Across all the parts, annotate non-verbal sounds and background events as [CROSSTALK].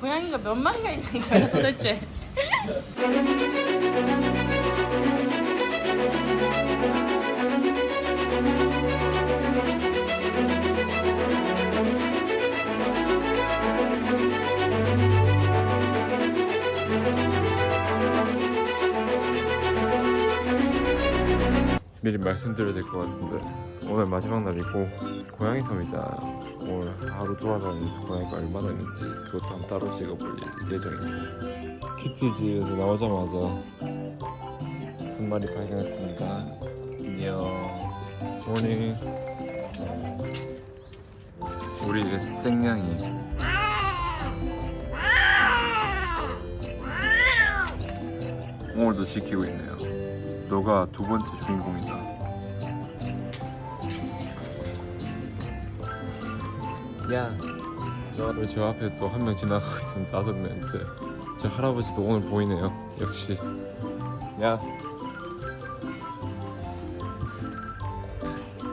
고양이가 몇 마리가 있는 거야 도대체? [LAUGHS] 미리 말씀드려야 될 것 같은데. 오늘 마지막 날이고 고양이 섬이잖아 오늘 하루 돌아다니면서 고양이가 얼마나 있는지 그것도 한번 따로 찍어볼 예정입니다. 키티지에서 나오자마자 한 마리 발견했습니다. 안녕. 모닝 우리 생냥이. 오늘도 지키고 있네요 너가 두 번째 주인공이다. 야, 너저 앞에 또 한 명 지나가고 있으면 다섯 명째. 저 할아버지도 오늘 보이네요. 역시. 야.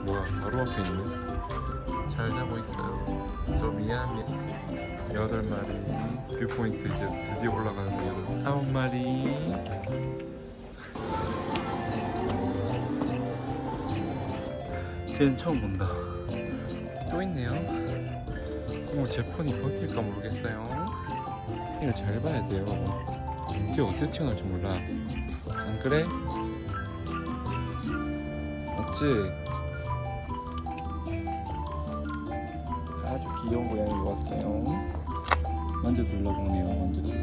뭐야, 바로 앞에 있네. 잘 자고 있어요. 저 미안해. 여덟 마리. 뷰포인트 이제 드디어 올라가는데 여덟. 아홉 마리. 쟤는 처음 본다. 또 있네요. 어, 제 폰이 버틸까 모르겠어요. 이걸 잘 봐야 돼요. 이제 어떻게 튀어나올지 몰라. 안 그래? 맞지? 아주 귀여운 고양이 왔어요. 만져 둘러보네요. 만져 둘러.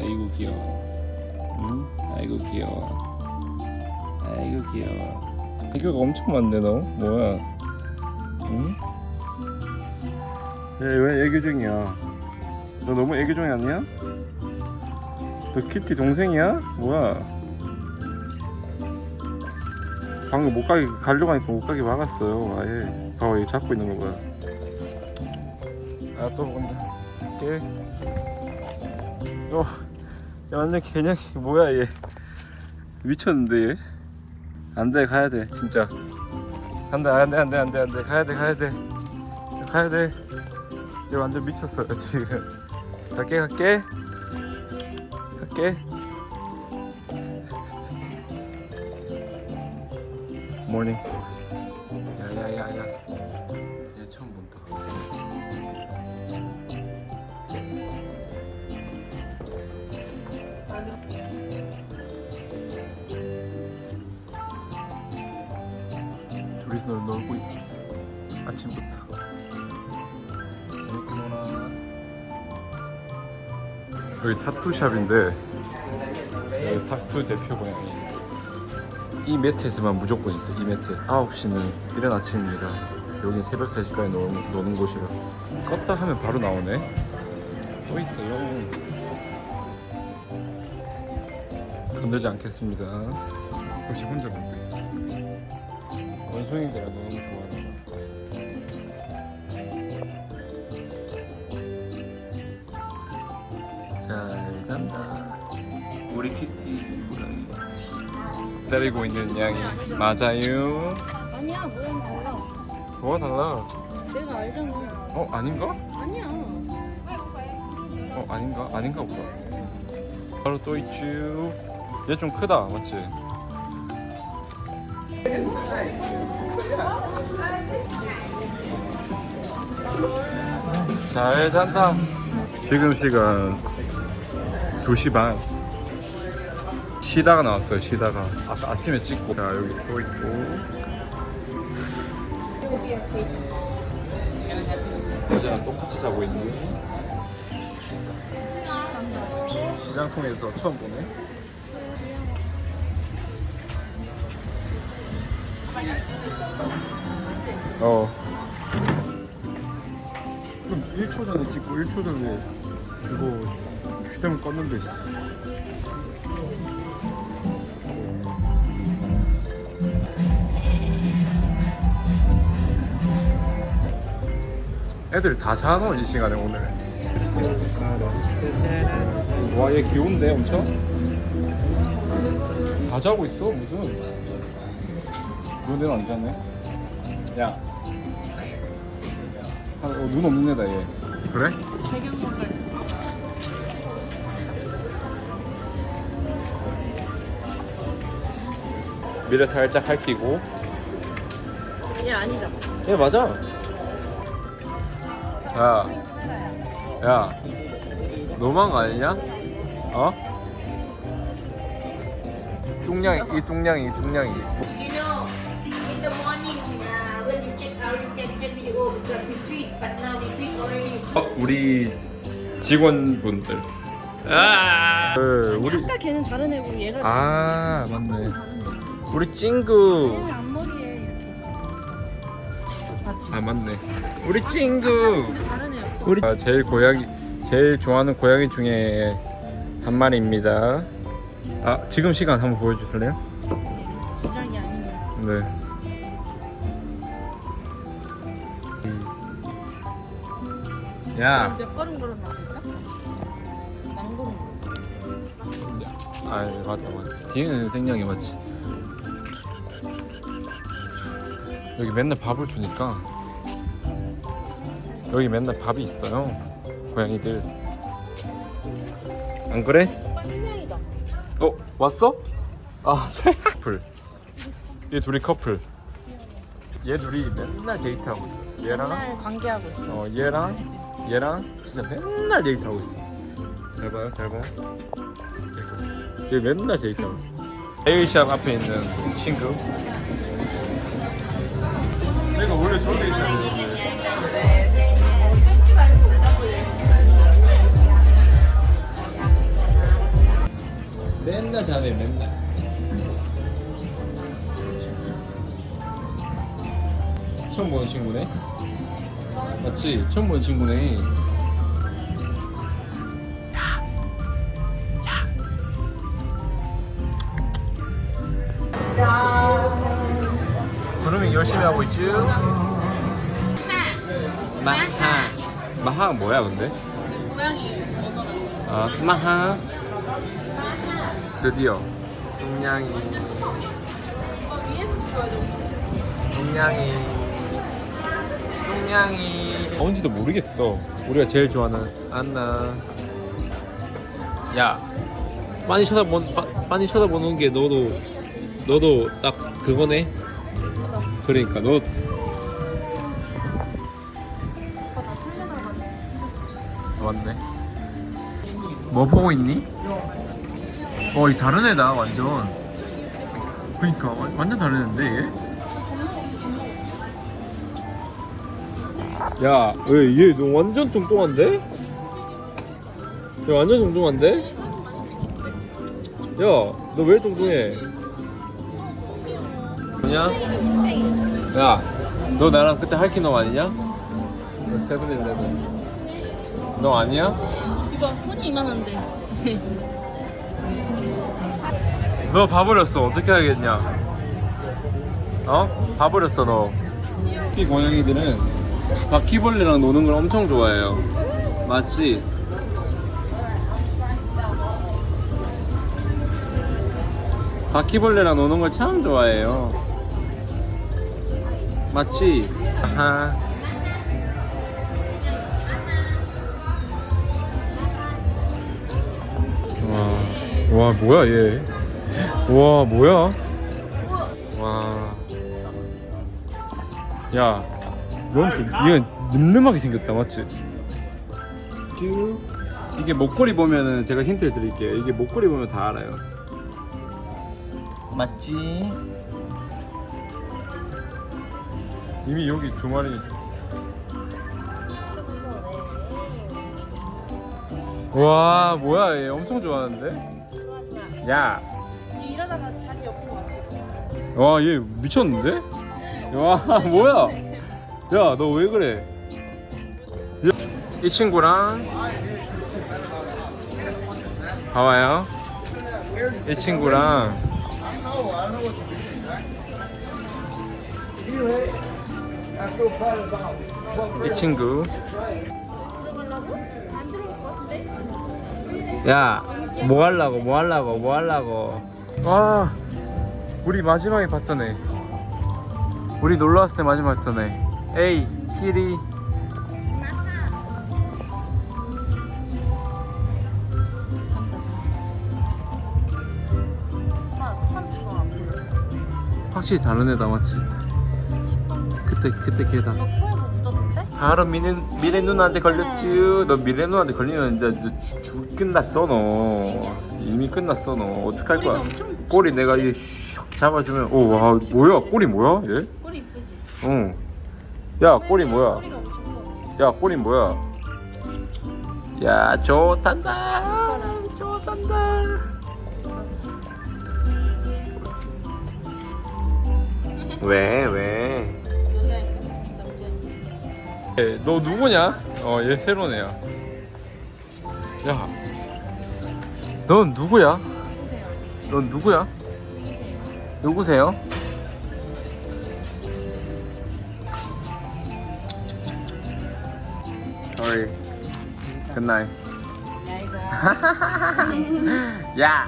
아이고 귀여워. 응? 아이고 귀여워. 아이고 귀여워. 애교가 엄청 많네 너. 뭐야? 응? 얘왜 애교쟁이야? 너 너무 애교쟁이 아니야? 너 키티 동생이야? 뭐야? 방금 못 가게 가려고 하니까 못 가게 막았어요 아예. 봐봐 얘 잡고 있는 거 봐요 아또 본다 걔 어, 야 완전 개냥 뭐야 얘. 미쳤는데 얘 안돼 가야 돼 진짜. 안돼 안돼 안돼 안돼 안돼 가야 돼 가야 돼. 가야 돼 얘 완전 미쳤어요 [LAUGHS] 지금. 갈게 갈게 갈게 모 놀, 놀고 있었어. 아침부터. 재밌게 노나 여기 타투샵인데 여기 타투 대표 고양이. 이 매트에서만 무조건 있어 이 매트 9시는 이른 아침이라 여기 새벽 3시까지 노는, 노는 곳이라. 껐다 하면 바로 나오네. 또 있어요. 건들지 않겠습니다. 혹시 혼자 있어 원숭이들아 너무 좋아하잖아 잘 간다 우리 키티 고양이 기다리고 있는 양이 맞아요 아니야 모양 달라. 뭐가 달라 내가 알잖아. 어 아닌가? 아니야. 어 아닌가? 아닌가 보다 바로 또 있쥬 얘 좀 크다 맞지? 잘 잔다. 지금 시간 2시 반. 쉬다가 나왔어요 쉬다가. 아까 아침에 찍고. 자 여기 또 있고. 어제랑 똑같이 자고 있는 시장통에서 처음 보네 어. 그럼 1초 전에 찍고 1초 전에 그거 휴대폰 껐는데 씨. 애들 다 자노 이 시간에 오늘? 와 얘 귀여운데 엄청? 다 자고 있어 무슨 너네는 안 잤네? 야. 아, 어, 눈 없는 애다, 얘. 그래? 미를 살짝 할퀴고 얘 아니죠? 얘 맞아 야야 너무한 거 아니냐? 어? 뚱냥이 이 뚱냥이 이 뚱냥이 In the morning uh, when you check out, you can check video because we treat, but now we treat already. 어, 우리 직원분들. 아, 그, 우리, 아까 걔는 다른 애고 얘가 아, 맞네. 우리 찡구. 얘는 앞머리에 이렇게. 맞지? 아, 맞네. 우리 찡구. 근데 다른 애였어. 우리 아, 제일 고양이, 제일 좋아하는 고양이 중에 한 마리입니다. 아, 지금 시간 한번 보여주실래요? 기장이 아니면. 네. 야, 몇 걸음 걸어놨을까? 망고는 아 맞아 맞아. 뒤에는 생명이 맞지. 여기 맨날 밥을 주니까 여기 맨날 밥이 있어요. 고양이들. 안 그래? 오빠 생명이다. 어 왔어? 아 커플. 얘 둘이 커플. 얘 둘이 맨날 데이트하고 있어. 얘랑 맨날 관계하고 있어. 어 얘랑 얘랑 진짜 맨날 데이트하고 있어. 잘 봐요, 잘 봐. 얘 맨날 데이트하고. 에이시아 앞에 있는 친구. 내가 원래 저런 데이트하고 있는데. 맨날 자네 맨날. 처음 보는 친구네. 맞지? 처음 보는 친구네. 그루밍 열심히 하고 있지? 마하. 마하 뭐야 근데? 고양이 아 마하. 드디어 동냥이. 동냥이. 동냥이. 뭔지도 모르겠어. 우리가 제일 좋아하는 안나. 야, 많이 쳐다본, 빠, 많이 쳐다보는 게 너도 너도 딱 그거네. 그러니까 너 맞네. 뭐 보고 있니? 어, 이 다른 애다 완전. 그러니까 와- 완전 다른 애인데 얘. 야, 얘, 너 완전 뚱뚱한데? 얘 완전 뚱뚱한데? 야, 너 왜 뚱뚱해? 뭐냐? 야, 너 나랑 그때 할키놈 아니냐? 세븐일레븐. 너 아니야? 이거 손이 이만한데. [LAUGHS] 너 봐버렸어. 어떻게 하겠냐? 어? 봐버렸어 너. 이 고양이들은 바퀴벌레랑 노는 걸 엄청 좋아해요. 맞지? 바퀴벌레랑 노는 걸 참 좋아해요. 맞지? 아하. 와, 와 뭐야 얘? 와 뭐야? 와. 야, 넌 좀, 얘 늠름하게 생겼다 맞지? 쭉. 이게 목걸이 보면은 제가 힌트를 드릴게요. 이게 목걸이 보면 다 알아요. 맞지? 이미 여기 두 마리. 와 뭐야 얘 엄청 좋아하는데? 야. 일하다가 다시 옆으로 얘 미쳤는데? 와, 뭐야? 야, 너 왜 그래? 야, 이 친구랑 봐봐요. 이 친구랑 이 친구. 야, 뭐 하려고? 뭐 하려고? 뭐 하려고? 와. 우리 마지막에 봤던 애. 우리 놀러 왔을 때 마지막에 봤던 애. 에이, 키리. 확실히 다른 애다 맞지? 그때 그때 걔다. 바로 미래 미래 누나한테 걸렸쥬. 너 미래 누나한테 걸리는데 너 주- 주- 끝났어 너. 이미 끝났어 너. 어떡할 거야? 꼬리 내가 이슉 잡아주면 오와 뭐야 꼬리 뭐야 얘? 꼬리 이쁘지? 응. 야 꼬리 뭐야? 야 꼬리 뭐야? 야 좋단다. 좋단다. 왜 왜? 예, 너 누구냐? 어, 얘 새로운 애야. 야, 넌 누구야? 보세요 넌 누구야? 누구세요? Sorry. Good night. [LAUGHS] 야.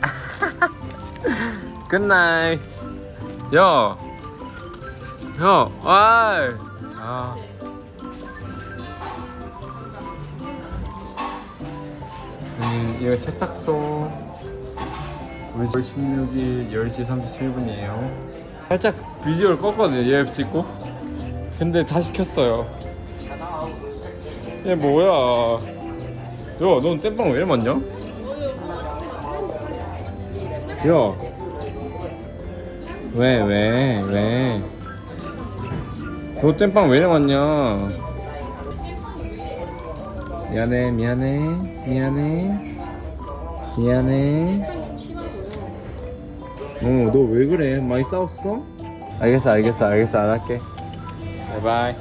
[LAUGHS] Good night. 야. 야, 아이. 아. 음, 이거 세탁소 우리 16일 10시 37분이에요 살짝 비디오를 껐거든요 얘 찍고 근데 다시 켰어요 얘 뭐야 야 넌 땜빵 왜 이리 많냐? 야 왜, 왜, 왜? 너 땜빵 왜 이리 많냐? 미안해, 미안해, 미안해, 미안해. 어, 너 왜 그래? 많이 싸웠어? 알겠어, 알겠어, 알겠어, 안 할게. 바이바이.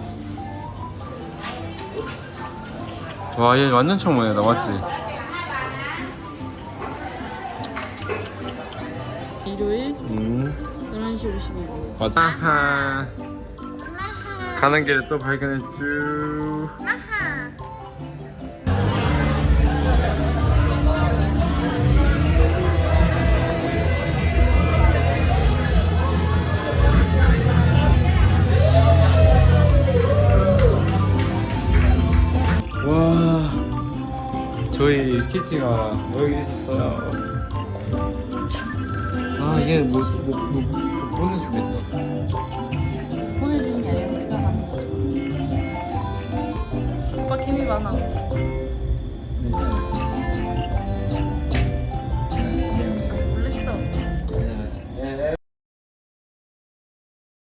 와, 얘 완전 청문회, 나 맞지? 일요일 응, 11시 50분 맞아. 아하. 가는 길에 또 발견했쥬. 와, 저희 키티가 여기 있어요. 아, 얘 못, 못, 못, 못 보내주겠다. 보내주는 게 아니라 내가 가는 거지 오빠 힘이 많아